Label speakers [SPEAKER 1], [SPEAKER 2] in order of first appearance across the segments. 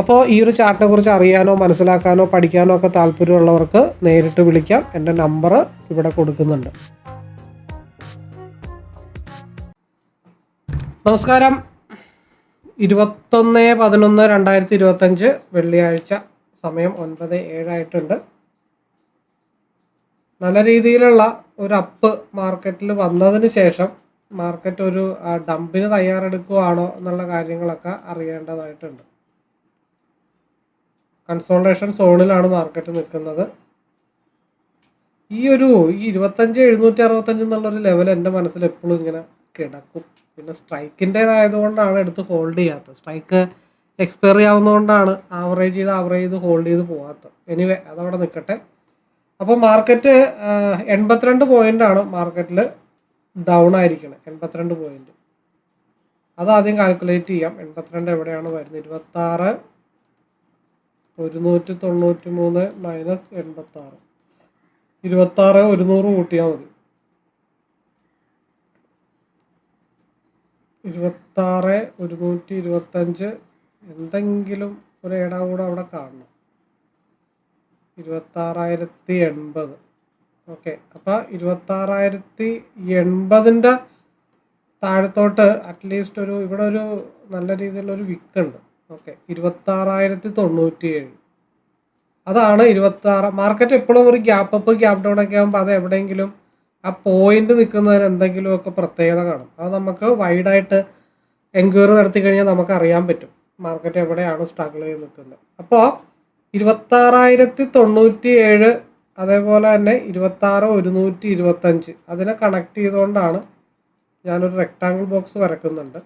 [SPEAKER 1] അപ്പോൾ ഈ ഒരു ചാർട്ടിനെ കുറിച്ച് അറിയാനോ മനസ്സിലാക്കാനോ പഠിക്കാനോ ഒക്കെ താല്പര്യമുള്ളവർക്ക് നേരിട്ട് വിളിക്കാം. എന്റെ നമ്പർ ഇവിടെ കൊടുക്കുന്നുണ്ട്. നമസ്കാരം. ഇരുപത്തൊന്ന് പതിനൊന്ന് രണ്ടായിരത്തി ഇരുപത്തഞ്ച് വെള്ളിയാഴ്ച സമയം ഒൻപത് ഏഴായിട്ടുണ്ട്. നല്ല രീതിയിലുള്ള ഒരു അപ്പ് മാർക്കറ്റിൽ വന്നതിന് ശേഷം മാർക്കറ്റ് ഒരു ഡമ്പിന് തയ്യാറെടുക്കുവാണോ എന്നുള്ള കാര്യങ്ങളൊക്കെ അറിയേണ്ടതായിട്ടുണ്ട്. കൺസോൾട്ടേഷൻ സോണിലാണ് മാർക്കറ്റ് നിൽക്കുന്നത്. ഈ ഒരു ഈ ഇരുപത്തഞ്ച് എഴുന്നൂറ്റി അറുപത്തഞ്ച് എന്നുള്ളൊരു ലെവൽ എന്റെ മനസ്സിൽ എപ്പോഴും ഇങ്ങനെ കിടക്കും. പിന്നെ സ്ട്രൈക്കിന്റേതായതുകൊണ്ടാണ് എടുത്ത് ഹോൾഡ് ചെയ്യാത്തത്. സ്ട്രൈക്ക് എക്സ്പയറി ആവുന്നതുകൊണ്ടാണ് ആവറേജ് ചെയ്ത് ആവറേജ് ചെയ്ത് ഹോൾഡ് ചെയ്ത് പോകാത്തത് എനിവേ അതവിടെ നിൽക്കട്ടെ. അപ്പോൾ മാർക്കറ്റ് എൺപത്തിരണ്ട് പോയിന്റാണ് മാർക്കറ്റിൽ ഡൗൺ ആയിരിക്കണം. എൺപത്തിരണ്ട് പോയിന്റ് അത് ആദ്യം കാൽക്കുലേറ്റ് ചെയ്യാം. എൺപത്തിരണ്ട് എവിടെയാണ് വരുന്നത്? ഇരുപത്താറ് ഒരുന്നൂറ്റി തൊണ്ണൂറ്റി മൂന്ന് മൈനസ് എൺപത്തി ആറ് ഇരുപത്താറ് ഒരുന്നൂറ് കൂട്ടിയാൽ മതി. ഇരുപത്താറ് ഒരുന്നൂറ്റി ഇരുപത്തഞ്ച് എന്തെങ്കിലും ഒരു ഏടാ കൂടെ അവിടെ കാണണം. ഇരുപത്താറായിരത്തി എൺപത് ഓക്കെ അപ്പോൾ ഇരുപത്താറായിരത്തി എൺപതിന്റെ താഴത്തോട്ട് അറ്റ്ലീസ്റ്റ് ഒരു ഇവിടെ ഒരു നല്ല രീതിയിലുള്ള ഒരു വിക്ക് ഉണ്ട് ഓക്കെ. ഇരുപത്താറായിരത്തി തൊണ്ണൂറ്റി ഏഴ് അതാണ് ഇരുപത്താറ്. മാർക്കറ്റ് എപ്പോഴും ഒരു ഗ്യാപ്പ് അപ്പ് ഗ്യാപ്പ് ഡൗൺ ഒക്കെ ആകുമ്പോൾ അത് എവിടെയെങ്കിലും ആ പോയിന്റ് നിൽക്കുന്നതിന് എന്തെങ്കിലുമൊക്കെ പ്രത്യേകത കാണും. അത് നമുക്ക് വൈഡായിട്ട് എൻക്വയറി നടത്തി കഴിഞ്ഞാൽ നമുക്ക് അറിയാൻ പറ്റും. മാർക്കറ്റ് എവിടെയാണ് സ്ട്രഗിൾ ചെയ്ത് നിൽക്കുന്നത്. അപ്പോൾ ഇരുപത്താറായിരത്തി തൊണ്ണൂറ്റി ഏഴ് അതേപോലെ തന്നെ ഇരുപത്താറ് ഒരുന്നൂറ്റി ഇരുപത്തഞ്ച് അതിനെ കണക്ട് ചെയ്തുകൊണ്ടാണ് ഞാനൊരു റെക്റ്റാങ്കിൾ ബോക്സ് വരക്കുന്നുണ്ട്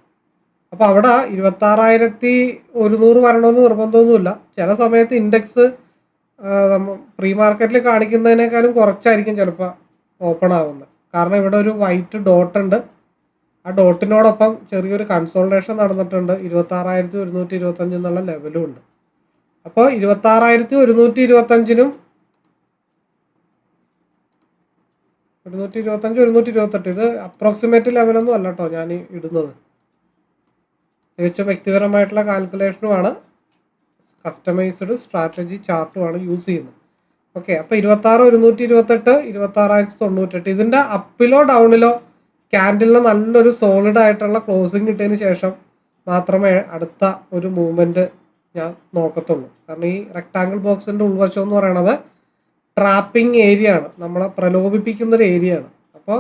[SPEAKER 1] അപ്പോൾ അവിടെ ഇരുപത്താറായിരത്തി ഒരുന്നൂറ് വരണമെന്ന് നിർബന്ധമൊന്നുമില്ല. ചില സമയത്ത് ഇൻഡെക്സ് പ്രീ മാർക്കറ്റിൽ കാണിക്കുന്നതിനേക്കാളും കുറച്ചായിരിക്കും ചിലപ്പോൾ ഓപ്പൺ ആവുന്നത്. കാരണം ഇവിടെ ഒരു വൈറ്റ് ഡോട്ട് ഉണ്ട്. ആ ഡോട്ടിനോടൊപ്പം ചെറിയൊരു കൺസോൾട്ടേഷൻ നടന്നിട്ടുണ്ട്. ഇരുപത്താറായിരത്തി ഒരുന്നൂറ്റി ഇരുപത്തഞ്ച് എന്നുള്ള ലെവലും ഉണ്ട്. അപ്പോൾ ഇരുപത്താറായിരത്തി ഒരുന്നൂറ്റി ഇരുപത്തഞ്ചിനും ഒരുന്നൂറ്റി ഇരുപത്തഞ്ച് ഒരുന്നൂറ്റി ഇരുപത്തെട്ട് ഇത് അപ്രോക്സിമേറ്റ് ലെവലൊന്നും അല്ല കേട്ടോ ഞാൻ ഇടുന്നത്. തികച്ചും വ്യക്തിപരമായിട്ടുള്ള കാൽക്കുലേഷനുമാണ് കസ്റ്റമൈസ്ഡ് സ്ട്രാറ്റജി ചാർട്ടുമാണ് യൂസ് ചെയ്യുന്നത്. ഓക്കെ അപ്പോൾ ഇരുപത്താറ് ഒരുന്നൂറ്റി ഇരുപത്തെട്ട് ഇരുപത്താറായിരത്തി തൊണ്ണൂറ്റെട്ട്. ഇതിന്റെ അപ്പിലോ ഡൗണിലോ ക്യാൻഡിലിന് നല്ലൊരു സോളിഡ് ആയിട്ടുള്ള ക്ലോസിങ് കിട്ടിയതിന് ശേഷം മാത്രമേ അടുത്ത ഒരു മൂവ്മെന്റ് ഞാൻ നോക്കത്തുള്ളൂ. കാരണം ഈ റെക്ടാങ്കിൾ ബോക്സിന്റെ ഉൾവശം എന്ന് പറയുന്നത് ട്രാപ്പിംഗ് ഏരിയ ആണ്. നമ്മളെ പ്രലോഭിപ്പിക്കുന്ന ഒരു ഏരിയ ആണ്. അപ്പോൾ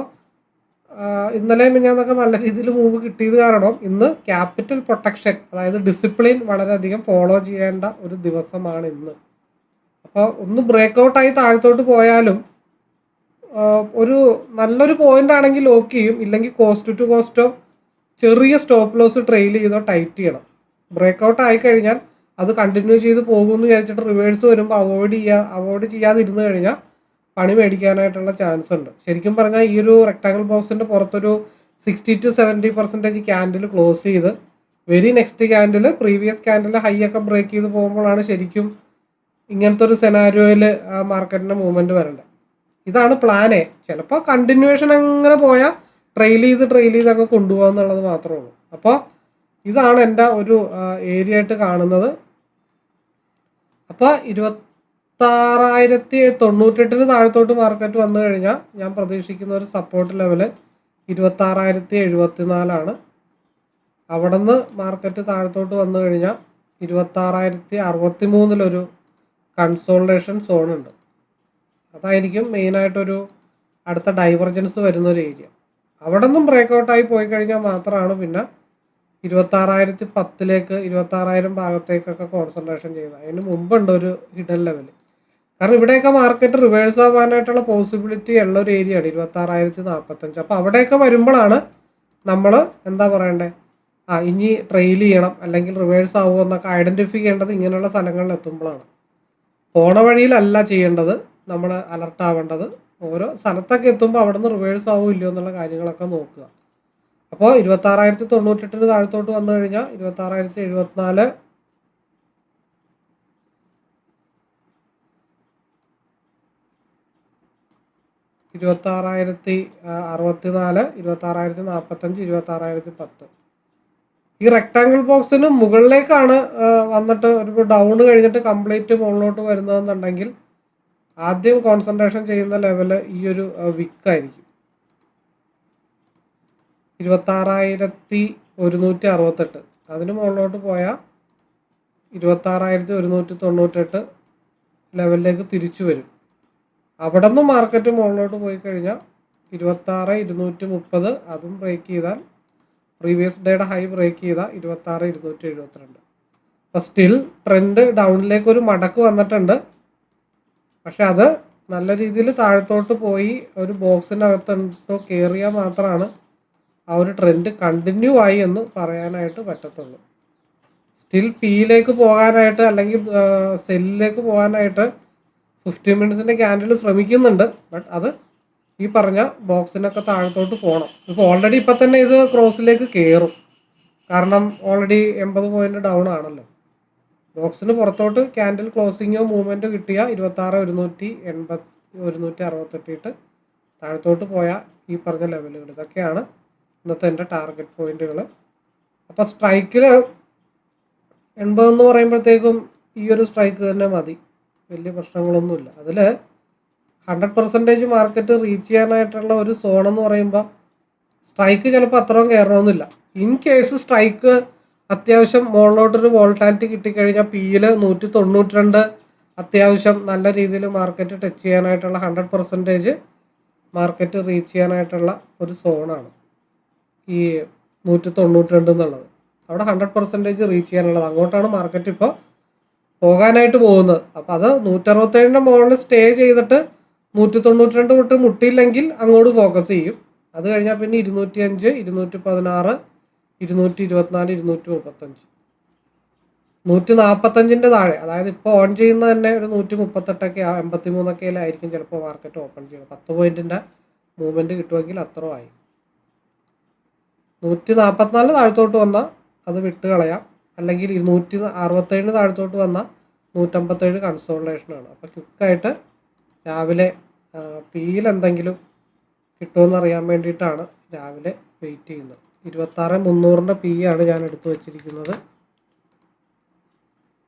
[SPEAKER 1] ഇന്നലെ മിഞ്ഞാന്നൊക്കെ നല്ല രീതിയിൽ മൂവ് കിട്ടിയത് കാരണം ഇന്ന് ക്യാപിറ്റൽ പ്രൊട്ടക്ഷൻ അതായത് ഡിസിപ്ലിൻ വളരെയധികം ഫോളോ ചെയ്യേണ്ട ഒരു ദിവസമാണ് ഇന്ന്. അപ്പോൾ ഒന്ന് ബ്രേക്ക് ഔട്ടായി താഴത്തോട്ട് പോയാലും ഒരു നല്ലൊരു പോയിന്റ് ആണെങ്കിൽ ലോക്ക് ചെയ്യും. ഇല്ലെങ്കിൽ കോസ്റ്റ് ടു കോസ്റ്റോ ചെറിയ സ്റ്റോപ്പ് ലോസ് ട്രെയിൽ ചെയ്തോ ടൈറ്റ് ചെയ്യണം. ബ്രേക്ക് ഔട്ട് ആയി കഴിഞ്ഞാൽ അത് കണ്ടിന്യൂ ചെയ്ത് പോകുമെന്ന് വിചാരിച്ചിട്ട് റിവേഴ്സ് വരുമ്പോൾ അവോയ്ഡ് ചെയ്യാ അവോയ്ഡ് ചെയ്യാതിരുന്നു കഴിഞ്ഞാൽ പണി മേടിക്കാനായിട്ടുള്ള ചാൻസ് ഉണ്ട്. ശരിക്കും പറഞ്ഞാൽ ഈ ഒരു റെക്ടാങ്കിൾ ബോക്സിന്റെ പുറത്തൊരു sixty to seventy percentage candle close ചെയ്ത് very next candle previous candle high ഒക്കെ ബ്രേക്ക് ചെയ്ത് പോകുമ്പോഴാണ് ശരിക്കും ഇങ്ങനത്തെ ഒരു സെനാരിയോയിൽ ആ മാർക്കറ്റിന്റെ മൂവ്മെന്റ് വരേണ്ടത് ഇതാണ് പ്ലാനേ ചിലപ്പോൾ കണ്ടിന്യൂവേഷൻ അങ്ങനെ പോയാൽ ട്രെയിൽ ചെയ്ത് ട്രെയിൽ ചെയ്ത് അങ്ങ് കൊണ്ടുപോകുക എന്നുള്ളത് മാത്രമേ ഉള്ളൂ. അപ്പോൾ ഇതാണ് എന്റെ ഒരു ഏരിയ ആയിട്ട് കാണുന്നത്. അപ്പോൾ ഇരുപത്താറായിരത്തി തൊണ്ണൂറ്റെട്ടിന് താഴത്തോട്ട് മാർക്കറ്റ് വന്നു കഴിഞ്ഞാൽ ഞാൻ പ്രതീക്ഷിക്കുന്ന ഒരു സപ്പോർട്ട് ലെവൽ ഇരുപത്താറായിരത്തി എഴുപത്തിനാലാണ് അവിടെ നിന്ന് മാർക്കറ്റ് താഴത്തോട്ട് വന്നു കഴിഞ്ഞാൽ ഇരുപത്താറായിരത്തി അറുപത്തി മൂന്നിലൊരു കൺസോൾട്ടേഷൻ സോണുണ്ട് അതായിരിക്കും മെയിനായിട്ടൊരു അടുത്ത ഡൈവർജൻസ് വരുന്ന ഒരു ഏരിയ അവിടെ നിന്നും ബ്രേക്ക് ഔട്ടായി പോയി കഴിഞ്ഞാൽ മാത്രമാണ് പിന്നെ ഇരുപത്താറായിരത്തി പത്തിലേക്ക് ഇരുപത്താറായിരം ഭാഗത്തേക്കൊക്കെ കോൺസെൻട്രേഷൻ ചെയ്യുന്നത്. അതിന് മുമ്പുണ്ട് ഒരു ഹിഡൻ ലെവൽ കാരണം ഇവിടെയൊക്കെ മാർക്കറ്റ് റിവേഴ്സ് ആവാനായിട്ടുള്ള പോസിബിലിറ്റി ഉള്ള ഒരു ഏരിയയാണ് ഇരുപത്താറായിരത്തി നാൽപ്പത്തഞ്ച് അപ്പോൾ അവിടെയൊക്കെ വരുമ്പോഴാണ് നമ്മൾ എന്താ പറയണ്ടേ? ആ ഇനി ട്രെയിൽ ചെയ്യണം. അല്ലെങ്കിൽ റിവേഴ്സ് ആവുമോ എന്നൊക്കെ ഐഡന്റിഫൈ ചെയ്യേണ്ടത് ഇങ്ങനെയുള്ള സ്ഥലങ്ങളിൽ എത്തുമ്പോഴാണ്. പോണ വഴിയിലല്ല ചെയ്യേണ്ടത്. നമ്മൾ അലർട്ട് ആവേണ്ടത്. ഓരോ സ്ഥലത്തൊക്കെ എത്തുമ്പോൾ അവിടെ നിന്ന് റിവേഴ്സ് ആവുമോ ഇല്ലയോ എന്നുള്ള കാര്യങ്ങളൊക്കെ നോക്കുക. അപ്പോൾ ഇരുപത്താറായിരത്തി തൊണ്ണൂറ്റെട്ടിന് താഴത്തോട്ട് വന്നു കഴിഞ്ഞാൽ ഇരുപത്താറായിരത്തി എഴുപത്തിനാല് ഇരുപത്താറായിരത്തി അറുപത്തിനാല് ഇരുപത്താറായിരത്തി നാൽപ്പത്തഞ്ച് ഇരുപത്താറായിരത്തി പത്ത്. ഈ റെക്ടാങ്കിൾ ബോക്സിന് മുകളിലേക്കാണ് വന്നിട്ട് ഒരു ഡൗൺ കഴിഞ്ഞിട്ട് കംപ്ലീറ്റ് മുകളിലോട്ട് വരുന്നതെന്നുണ്ടെങ്കിൽ ആദ്യം കോൺസെൻട്രേഷൻ ചെയ്യുന്ന ലെവൽ ഈ ഒരു വിക്കായിരിക്കും ഇരുപത്താറായിരത്തി ഒരുന്നൂറ്റി അറുപത്തെട്ട്. അതിന് മുകളിലോട്ട് പോയാൽ ഇരുപത്താറായിരത്തി ഒരുന്നൂറ്റി തൊണ്ണൂറ്റെട്ട് ലെവലിലേക്ക് തിരിച്ചു വരും. അവിടെ നിന്ന് മാർക്കറ്റ് മുകളിലോട്ട് പോയി കഴിഞ്ഞാൽ ഇരുപത്താറ് ഇരുന്നൂറ്റി മുപ്പത് അതും ബ്രേക്ക് ചെയ്താൽ പ്രീവിയസ് ഡേയുടെ ഹൈ ബ്രേക്ക് ചെയ്താൽ ഇരുപത്താറ് ഇരുന്നൂറ്റി എഴുപത്തിരണ്ട് അപ്പോൾ സ്റ്റിൽ ട്രെൻഡ് ഡൗണിലേക്ക് ഒരു മടക്ക് വന്നിട്ടുണ്ട്. പക്ഷെ അത് നല്ല രീതിയിൽ താഴത്തോട്ട് പോയി ഒരു ബോക്സിനകത്തോ കയറിയാൽ മാത്രമാണ് ആ ഒരു ട്രെൻഡ് കണ്ടിന്യൂ ആയി എന്ന് പറയാനായിട്ട് പറ്റത്തുള്ളൂ. സ്റ്റിൽ പിയിലേക്ക് പോകാനായിട്ട് അല്ലെങ്കിൽ സെല്ലിലേക്ക് പോകാനായിട്ട് ഫിഫ്റ്റീൻ മിനിറ്റ്സിന്റെ ക്യാൻഡിൽ ശ്രമിക്കുന്നുണ്ട്. ബട്ട് അത് ഈ പറഞ്ഞ ബോക്സിനൊക്കെ താഴത്തോട്ട് പോകണം ഇപ്പോൾ ഓൾറെഡി ഇപ്പം തന്നെ ഇത് ക്രോസിലേക്ക് കയറും കാരണം ഓൾറെഡി എൺപത് പോയിന്റ് ഡൗൺ ആണല്ലോ. ബോക്സിന് പുറത്തോട്ട് ക്യാൻഡിൽ ക്ലോസിങ്ങോ മൂവ്മെന്റോ കിട്ടിയ ഇരുപത്താറ് ഒരുന്നൂറ്റി എൺപത് ഒരുന്നൂറ്റി അറുപത്തെട്ടിട്ട് താഴത്തോട്ട് പോയ ഈ പറഞ്ഞ ലെവലുകൾ ഇതൊക്കെയാണ് ഇന്നത്തെ എന്റെ ടാർഗറ്റ് പോയിന്റുകൾ അപ്പോൾ സ്ട്രൈക്കിൽ എൺപതെന്ന് പറയുമ്പോഴത്തേക്കും ഈ ഒരു സ്ട്രൈക്ക് തന്നെ മതി. വലിയ പ്രശ്നങ്ങളൊന്നുമില്ല. അതിൽ ഹൺഡ്രഡ് പെർസെന്റേജ് മാർക്കറ്റ് റീച്ച് ചെയ്യാനായിട്ടുള്ള ഒരു സോൺ എന്ന് പറയുമ്പോൾ സ്ട്രൈക്ക് ചിലപ്പോൾ അത്രയും കയറണമെന്നില്ല. ഇൻ കേസ് സ്ട്രൈക്ക് അത്യാവശ്യം മുകളിലോട്ടൊരു വോൾട്ടാലിറ്റി കിട്ടിക്കഴിഞ്ഞാൽ പിയിൽ നൂറ്റി തൊണ്ണൂറ്റി രണ്ട് അത്യാവശ്യം നല്ല രീതിയിൽ മാർക്കറ്റ് ടച്ച് ചെയ്യാനായിട്ടുള്ള ഹൺഡ്രഡ് പെർസെന്റേജ് മാർക്കറ്റ് റീച്ച് ചെയ്യാനായിട്ടുള്ള ഒരു സോണാണ് ഈ നൂറ്റി തൊണ്ണൂറ്റി രണ്ട് എന്നുള്ളത്. അവിടെ ഹൺഡ്രഡ് പെർസെന്റേജ് റീച്ച് ചെയ്യാനുള്ളത്. അങ്ങോട്ടാണ് മാർക്കറ്റ് ഇപ്പോൾ പോകാനായിട്ട് പോകുന്നത്. അപ്പം അത് നൂറ്ററുപത്തേഴിന്റെ മുകളിൽ സ്റ്റേ ചെയ്തിട്ട് നൂറ്റി തൊണ്ണൂറ്റി രണ്ട് തൊട്ട് മുട്ടിയില്ലെങ്കിൽ അങ്ങോട്ട് ഫോക്കസ് ചെയ്യും. അത് കഴിഞ്ഞാൽ പിന്നെ ഇരുന്നൂറ്റി അഞ്ച് ഇരുന്നൂറ്റി പതിനാറ് ഇരുന്നൂറ്റി ഇരുപത്തിനാല് ഇരുന്നൂറ്റി മുപ്പത്തഞ്ച് നൂറ്റി നാൽപ്പത്തഞ്ചിന്റെ താഴെ അതായത് ഇപ്പോൾ ഓൺ ചെയ്യുന്ന തന്നെ ഒരു നൂറ്റി മുപ്പത്തെട്ടൊക്കെ എൺപത്തി മൂന്നൊക്കെയിലായിരിക്കും ചിലപ്പോൾ മാർക്കറ്റ് ഓപ്പൺ ചെയ്യുന്നത് പത്ത് പോയിന്റിന്റെ മൂവ്മെന്റ് കിട്ടുമെങ്കിൽ അത്രയും ആയി. നൂറ്റി നാൽപ്പത്തിനാല് താഴത്തോട്ട് വന്നാൽ അത് വിട്ട് കളയാം അല്ലെങ്കിൽ ഇരുന്നൂറ്റി അറുപത്തേഴിന് താഴത്തോട്ട് വന്നാൽ നൂറ്റമ്പത്തേഴ് കൺസോൾട്ടേഷനാണ് അപ്പോൾ ക്വിക്കായിട്ട് രാവിലെ പിയിൽ എന്തെങ്കിലും കിട്ടുമെന്ന് അറിയാൻ വേണ്ടിയിട്ടാണ് രാവിലെ വെയിറ്റ് ചെയ്യുന്നത്. ഇരുപത്താറ് മുന്നൂറിന്റെ പി ആണ് ഞാൻ എടുത്തു വച്ചിരിക്കുന്നത്.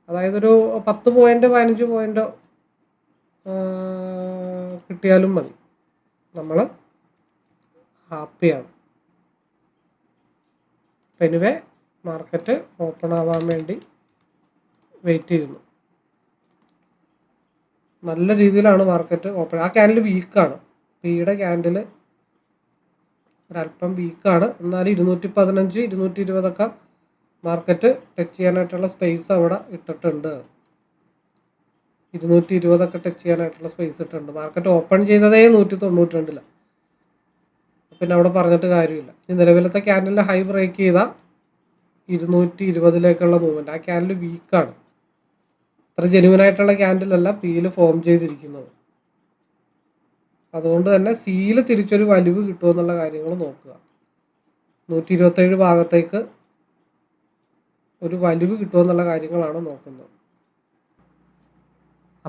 [SPEAKER 1] അതായത് ഒരു പത്ത് പോയിന്റ് പതിനഞ്ച് പോയിന്റോ കിട്ടിയാലും മതി. നമ്മൾ ഹാപ്പിയാണ് എനിവേ മാർക്കറ്റ് ഓപ്പൺ ആവാൻ വേണ്ടി വെയിറ്റ് ചെയ്യുന്നു. നല്ല രീതിയിലാണ് മാർക്കറ്റ് ഓപ്പൺ ആ ക്യാൻഡിൽ വീക്കാണ് പിയുടെ ക്യാൻഡിൽ ഒരല്പം വീക്കാണ് എന്നാൽ ഇരുന്നൂറ്റി പതിനഞ്ച് ഇരുന്നൂറ്റി ഇരുപതൊക്കെ മാർക്കറ്റ് ടച്ച് ചെയ്യാനായിട്ടുള്ള സ്പേസ് അവിടെ ഇട്ടിട്ടുണ്ട്. ഇരുന്നൂറ്റി ഇരുപതൊക്കെ ടച്ച് ചെയ്യാനായിട്ടുള്ള സ്പേസ് ഇട്ടിട്ടുണ്ട്. മാർക്കറ്റ് ഓപ്പൺ ചെയ്തതേ നൂറ്റി തൊണ്ണൂറ്റി രണ്ടിലാണ് പിന്നെ അവിടെ പറഞ്ഞിട്ട് കാര്യമില്ല. നിലവിലത്തെ ക്യാൻഡലിൽ ഹൈ ബ്രേക്ക് ചെയ്താൽ ഇരുന്നൂറ്റി ഇരുപതിലേക്കുള്ള മൂവ്മെന്റ് ആ ക്യാൻഡിൽ വീക്കാണ് അത്ര ആയിട്ടുള്ള ക്യാൻഡിലല്ല പിയിൽ ഫോം ചെയ്തിരിക്കുന്നത്. അതുകൊണ്ട് തന്നെ സിയിൽ തിരിച്ചൊരു വലിവ് കിട്ടുമെന്നുള്ള കാര്യങ്ങൾ നോക്കുക. നൂറ്റി ഇരുപത്തേഴ് ഭാഗത്തേക്ക് ഒരു വലിവ് കിട്ടുമെന്നുള്ള കാര്യങ്ങളാണ് നോക്കുന്നത്.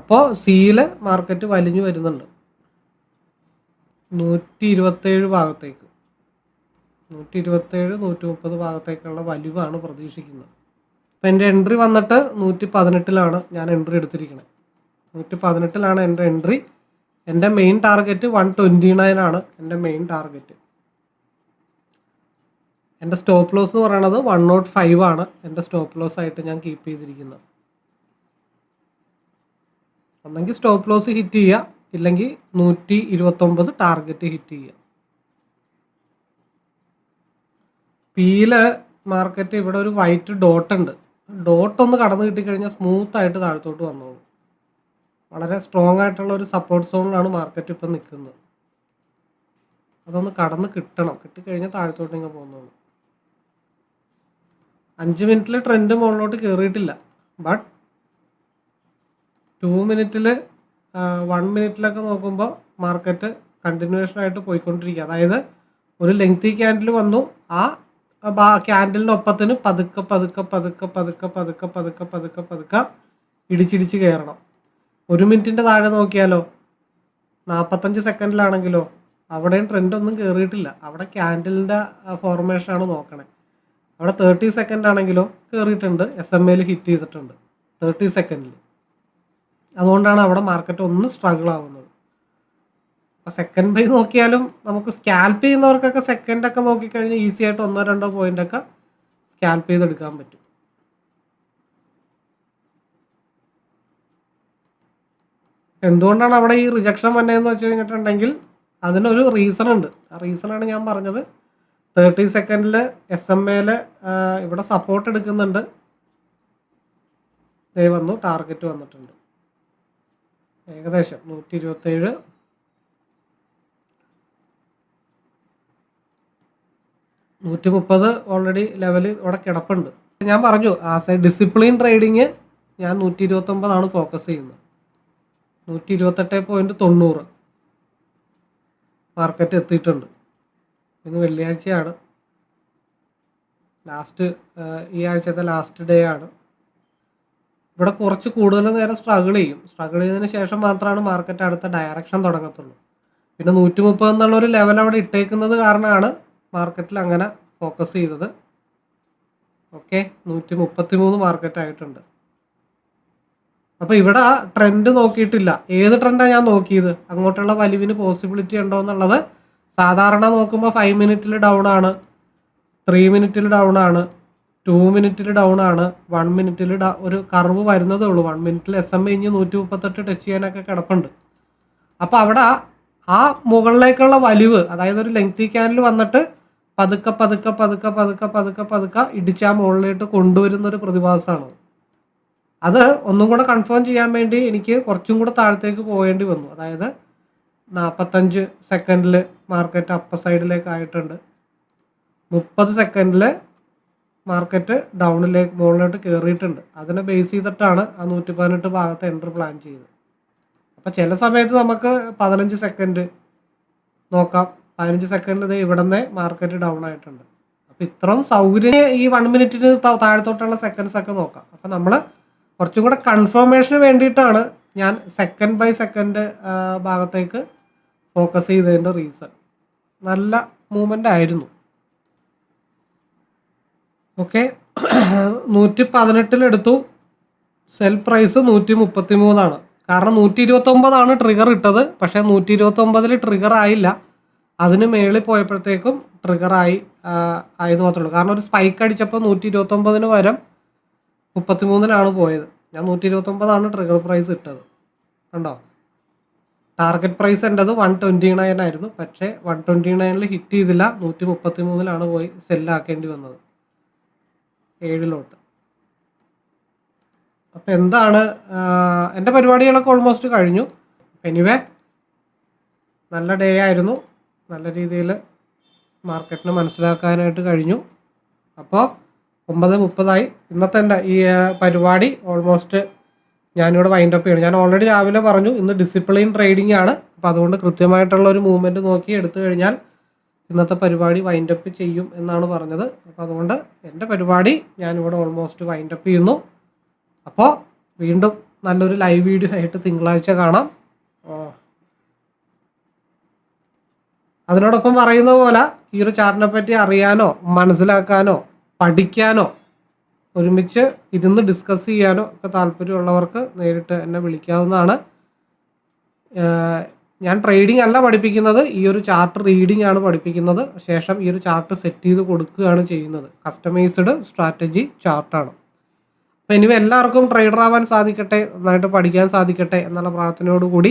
[SPEAKER 1] അപ്പോൾ സിയിൽ മാർക്കറ്റ് വലിഞ്ഞു വരുന്നുണ്ട്. നൂറ്റി ഇരുപത്തേഴ് ഭാഗത്തേക്ക്. നൂറ്റി ഇരുപത്തേഴ് നൂറ്റി മുപ്പത് ഭാഗത്തേക്കുള്ള വലിവാണ് പ്രതീക്ഷിക്കുന്നത്. അപ്പം എന്റെ എൻട്രി വന്നിട്ട് നൂറ്റി പതിനെട്ടിലാണ് ഞാൻ എൻട്രി എടുത്തിരിക്കുന്നത് നൂറ്റി പതിനെട്ടിലാണ് എന്റെ എൻട്രി. എന്റെ main target one twenty nine ആണ് എന്റെ മെയിൻ ടാർഗറ്റ്. എന്റെ സ്റ്റോപ്പ് ലോസ് എന്ന് പറയുന്നത് വൺ നോട്ട് ഫൈവ് ആണ് എന്റെ സ്റ്റോപ്പ് ലോസ് ആയിട്ട് ഞാൻ കീപ്പ് ചെയ്തിരിക്കുന്നത്. ഒന്നെങ്കിൽ സ്റ്റോപ്പ് ലോസ് ഹിറ്റ് ചെയ്യുക ഇല്ലെങ്കിൽ നൂറ്റി ഇരുപത്തൊമ്പത് ടാർഗറ്റ് ഹിറ്റ് ചെയ്യുക. പിയിൽ മാർക്കറ്റ് ഇവിടെ ഒരു വൈറ്റ് ഡോട്ട് ഉണ്ട്. ഡോട്ട് ഒന്ന് കടന്നു കിട്ടിക്കഴിഞ്ഞാൽ സ്മൂത്ത് ആയിട്ട് താഴത്തോട്ട് വന്നോളൂ. വളരെ സ്ട്രോങ് ആയിട്ടുള്ള ഒരു സപ്പോർട്ട് സോണിലാണ് മാർക്കറ്റ് ഇപ്പം നിൽക്കുന്നത്. അതൊന്ന് കടന്ന് കിട്ടണം. കിട്ടിക്കഴിഞ്ഞാൽ താഴത്തോട്ട് ഇങ്ങനെ പോകുന്നുള്ളൂ അഞ്ച് മിനിറ്റിൽ ട്രെൻഡ് മുകളിലോട്ട് കയറിയിട്ടില്ല ബട്ട് ടു മിനിറ്റിൽ വൺ മിനിറ്റിലൊക്കെ നോക്കുമ്പോൾ മാർക്കറ്റ് കണ്ടിന്യൂഷനായിട്ട് പോയിക്കൊണ്ടിരിക്കുക. അതായത് ഒരു ലെങ്തി ക്യാൻഡിൽ വന്നു. ആ ക്യാൻഡിലിന്റെ ഒപ്പത്തിന് പതുക്കെ പതുക്കെ പതുക്കെ പതുക്കെ പതുക്കെ പതുക്കെ പതുക്കെ പതുക്കെ ഇടിച്ചിടിച്ച് കയറണം ഒരു മിനിറ്റിന്റെ താഴെ നോക്കിയാലോ? നാൽപ്പത്തഞ്ച് സെക്കൻഡിലാണെങ്കിലോ? അവിടെയും ട്രെൻഡ് ഒന്നും കയറിയിട്ടില്ല അവിടെ ക്യാൻഡലിന്റെ ഫോർമേഷനാണ് നോക്കണേ. അവിടെ തേർട്ടി സെക്കൻഡ് ആണെങ്കിലോ? കയറിയിട്ടുണ്ട് എസ് എം എയിൽ ഹിറ്റ് ചെയ്തിട്ടുണ്ട്. തേർട്ടി സെക്കൻഡിൽ അതുകൊണ്ടാണ് അവിടെ മാർക്കറ്റ് ഒന്ന് സ്ട്രഗിൾ ആവുന്നത്. സെക്കൻഡ് ബൈ നോക്കിയാലും നമുക്ക് സ്കാൽപ്പ് ചെയ്യുന്നവർക്കൊക്കെ സെക്കൻഡ് ഒക്കെ നോക്കിക്കഴിഞ്ഞാൽ ഈസി ആയിട്ട് ഒന്നോ രണ്ടോ പോയിന്റ് ഒക്കെ സ്കാൽപ്പ് ചെയ്തെടുക്കാൻ പറ്റും. എന്തുകൊണ്ടാണ് അവിടെ ഈ റിജക്ഷൻ വന്നതെന്ന് വെച്ച് കഴിഞ്ഞിട്ടുണ്ടെങ്കിൽ അതിനൊരു റീസൺ ഉണ്ട്. ആ റീസണാണ് ഞാൻ പറഞ്ഞത്. തേർട്ടി സെക്കൻഡിൽ എസ് എം എയിൽ ഇവിടെ സപ്പോർട്ട് എടുക്കുന്നുണ്ട്. ദേ വന്നു ടാർഗറ്റ് വന്നിട്ടുണ്ട്. ഏകദേശം നൂറ്റി ഇരുപത്തേഴ് നൂറ്റി മുപ്പത് ഓൾറെഡി ലെവൽ ഇവിടെ കിടപ്പുണ്ട്. ഞാൻ പറഞ്ഞു ആസ് എ ഡിസിപ്ലിൻ ട്രേഡിങ് ഞാൻ നൂറ്റി ഇരുപത്തൊമ്പതാണ് ഫോക്കസ് ചെയ്യുന്നത്. നൂറ്റി ഇരുപത്തെട്ട് പോയിന്റ് തൊണ്ണൂറ് മാർക്കറ്റ് എത്തിയിട്ടുണ്ട്. ഇന്ന് വെള്ളിയാഴ്ചയാണ്. ലാസ്റ്റ് ഈ ആഴ്ചത്തെ ലാസ്റ്റ് ഡേ ആണ്. ഇവിടെ കുറച്ച് കൂടുതൽ നേരം സ്ട്രഗിൾ ചെയ്യും. സ്ട്രഗിൾ ചെയ്തതിന് ശേഷം മാത്രമാണ് മാർക്കറ്റ് അടുത്ത ഡയറക്ഷൻ തുടങ്ങത്തുള്ളൂ. പിന്നെ നൂറ്റി മുപ്പത് എന്നുള്ള ഒരു ലെവൽ അവിടെ ഇട്ടേക്കുന്നത് കാരണമാണ് മാർക്കറ്റിൽ അങ്ങനെ ഫോക്കസ് ചെയ്തത്. ഓക്കെ നൂറ്റി മുപ്പത്തി മൂന്ന് മാർക്കറ്റ് ആയിട്ടുണ്ട്. അപ്പോൾ ഇവിടെ ട്രെൻഡ് നോക്കിയിട്ടില്ല. ഏത് ട്രെൻഡാണ് ഞാൻ നോക്കിയത്? അങ്ങോട്ടുള്ള വലിവിന് പോസിബിലിറ്റി ഉണ്ടോ എന്നുള്ളത് സാധാരണ നോക്കുമ്പോൾ ഫൈവ് മിനിറ്റിൽ ഡൗൺ ആണ്. ത്രീ മിനിറ്റിൽ ഡൗൺ ആണ്. ടു മിനിറ്റിൽ ഡൗൺ ആണ്. വൺ മിനിറ്റിൽ ഒരു കർവ് വരുന്നതേ ഉള്ളൂ. വൺ മിനിറ്റിൽ എസ് എം ഇഞ്ഞ് നൂറ്റി മുപ്പത്തെട്ട് ടച്ച് ചെയ്യാനൊക്കെ കിടപ്പുണ്ട്. അപ്പോൾ അവിടെ ആ മുകളിലേക്കുള്ള വലിവ് അതായത് ഒരു ലെങ്തി ക്യാനിൽ വന്നിട്ട് പതുക്കെ പതുക്കെ പതുക്കെ പതുക്കെ പതുക്കെ പതുക്കെ ഇടിച്ച് ആ മുകളിലോട്ട് കൊണ്ടുവരുന്ന ഒരു പ്രതിഭാസമാണ്. അത് ഒന്നും കൂടെ കൺഫേം ചെയ്യാൻ വേണ്ടി എനിക്ക് കുറച്ചും കൂടെ താഴത്തേക്ക് പോകേണ്ടി വന്നു. അതായത് നാൽപ്പത്തഞ്ച് സെക്കൻഡിൽ മാർക്കറ്റ് അപ്പർ സൈഡിലേക്ക് ആയിട്ടുണ്ട്. മുപ്പത് സെക്കൻഡിൽ മാർക്കറ്റ് ഡൗണിലേക്ക് മുകളിലോട്ട് കയറിയിട്ടുണ്ട് അതിനെ ബേസ് ചെയ്തിട്ടാണ് ആ നൂറ്റി പതിനെട്ട് ഭാഗത്ത് എൻട്രി പ്ലാൻ ചെയ്തത്. അപ്പോൾ ചില സമയത്ത് നമുക്ക് പതിനഞ്ച് സെക്കൻഡ് നോക്കാം. പതിനഞ്ച് സെക്കൻഡിൽ ഇത് ഇവിടെ നിന്ന് മാർക്കറ്റ് ഡൗൺ ആയിട്ടുണ്ട്. അപ്പോൾ ഇത്രയും സൗകര്യം ഈ വൺ മിനിറ്റിന് താഴത്തോട്ടുള്ള സെക്കൻഡ്സ് ഒക്കെ നോക്കാം. അപ്പോൾ നമ്മൾ കുറച്ചും കൂടെ കൺഫർമേഷന് വേണ്ടിയിട്ടാണ് ഞാൻ സെക്കൻഡ് ബൈ സെക്കൻഡ് ഭാഗത്തേക്ക് ഫോക്കസ് ചെയ്തതിന്റെ റീസൺ നല്ല മൂവ്മെന്റ് ആയിരുന്നു. ഓക്കെ നൂറ്റി പതിനെട്ടിലെടുത്തു സെൽ പ്രൈസ് നൂറ്റി മുപ്പത്തി മൂന്നാണ് കാരണം നൂറ്റി ഇരുപത്തൊമ്പതാണ് ട്രിഗർ ഇട്ടത്. പക്ഷേ നൂറ്റി ഇരുപത്തൊമ്പതിൽ ട്രിഗർ ആയില്ല. അതിന് മേളിൽ പോയപ്പോഴത്തേക്കും ട്രിഗറായി ആയി മാത്രമേ ഉള്ളൂ. കാരണം ഒരു സ്പൈക്ക് അടിച്ചപ്പോൾ നൂറ്റി ഇരുപത്തൊമ്പതിന് പകരം മുപ്പത്തി മൂന്നിലാണ് പോയത്. ഞാൻ നൂറ്റി ഇരുപത്തൊമ്പതാണ് ട്രിഗർ പ്രൈസ് ഇട്ടത്. കണ്ടോ? ടാർഗറ്റ് പ്രൈസ് എന്റെത് വൺ ട്വന്റി നയൻ ആയിരുന്നു. പക്ഷേ വൺ ട്വന്റി നയനിൽ ഹിറ്റ് ചെയ്തില്ല. നൂറ്റി മുപ്പത്തി മൂന്നിലാണ് പോയി സെല്ലാക്കേണ്ടി വന്നത്. ഏഴിലോട്ട്. അപ്പം എന്താണ് എന്റെ പരിപാടികളൊക്കെ ഓൾമോസ്റ്റ് കഴിഞ്ഞു. എനിവേ നല്ല ഡേ ആയിരുന്നു. നല്ല രീതിയിൽ മാർക്കറ്റിന് മനസ്സിലാക്കാനായിട്ട് കഴിഞ്ഞു. അപ്പോൾ ഒമ്പത് മുപ്പതായി. ഇന്നത്തെ എന്റെ ഈ പരിപാടി ഓൾമോസ്റ്റ് ഞാനിവിടെ വൈൻഡ് അപ്പ് ചെയ്യണം. ഞാൻ ഓൾറെഡി രാവിലെ പറഞ്ഞു ഇന്ന് ഡിസിപ്ലിൻ ട്രേഡിംഗ് ആണ്. അപ്പോൾ അതുകൊണ്ട് കൃത്യമായിട്ടുള്ള ഒരു മൂവ്മെന്റ് നോക്കി എടുത്തു കഴിഞ്ഞാൽ ഇന്നത്തെ പരിപാടി വൈൻഡ് അപ്പ് ചെയ്യും എന്നാണ് പറഞ്ഞത്. അപ്പോൾ അതുകൊണ്ട് എന്റെ പരിപാടി ഞാനിവിടെ ഓൾമോസ്റ്റ് വൈൻഡ് അപ്പ് ചെയ്യുന്നു. അപ്പോൾ വീണ്ടും നല്ലൊരു ലൈവ് വീഡിയോ ആയിട്ട് തിങ്കളാഴ്ച കാണാം. അതിനോടൊപ്പം പറയുന്ന പോലെ ഈ ഒരു ചാർട്ടിനെ പറ്റി അറിയാനോ മനസ്സിലാക്കാനോ പഠിക്കാനോ ഒരുമിച്ച് ഇരുന്ന് ഡിസ്കസ് ചെയ്യാനോ ഒക്കെ താല്പര്യമുള്ളവർക്ക് നേരിട്ട് എന്നെ വിളിക്കാവുന്നതാണ്. ഞാൻ ട്രേഡിംഗ് അല്ല പഠിപ്പിക്കുന്നത് ഈ ഒരു ചാർട്ട് റീഡിംഗ് ആണ് പഠിപ്പിക്കുന്നത്. ശേഷം ഈ ഒരു ചാർട്ട് സെറ്റ് ചെയ്ത് കൊടുക്കുകയാണ് ചെയ്യുന്നത്. കസ്റ്റമൈസ്ഡ് സ്ട്രാറ്റജി ചാർട്ടാണ് അപ്പോൾ ഇനി എല്ലാവർക്കും ട്രേഡർ ആവാൻ സാധിക്കട്ടെ നന്നായിട്ട് പഠിക്കാൻ സാധിക്കട്ടെ എന്നുള്ള പ്രാർത്ഥനയോടുകൂടി